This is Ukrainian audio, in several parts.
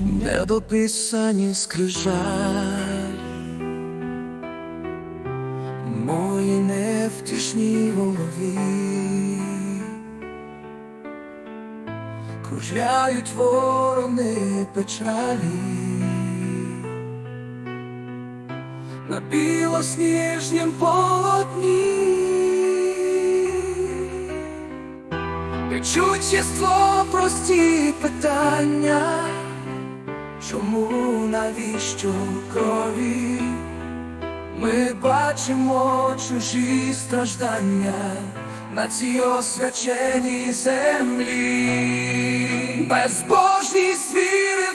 недописані скрижаль, мої невтішні голові, кружляють ворони печалі. На білосніжнім полотні Печуть єство прості питання, чому навіщо крові? Ми бачимо чужі страждання на цій освяченій землі. безбожність звіри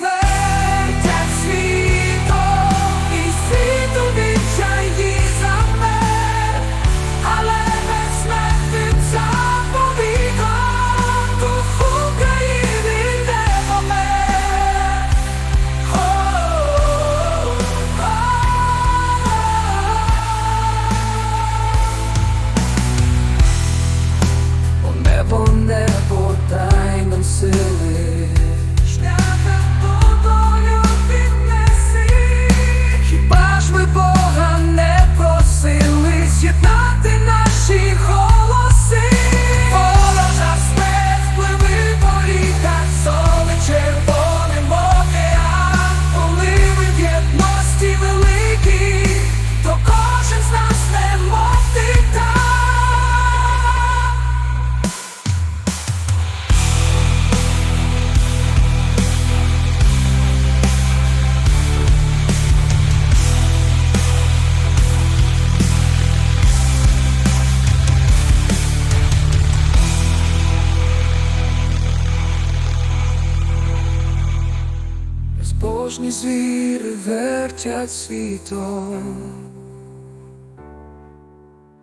Безбожні звіри вертять світом,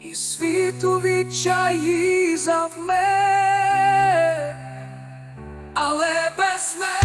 і світу відчаї завмер, але без мене.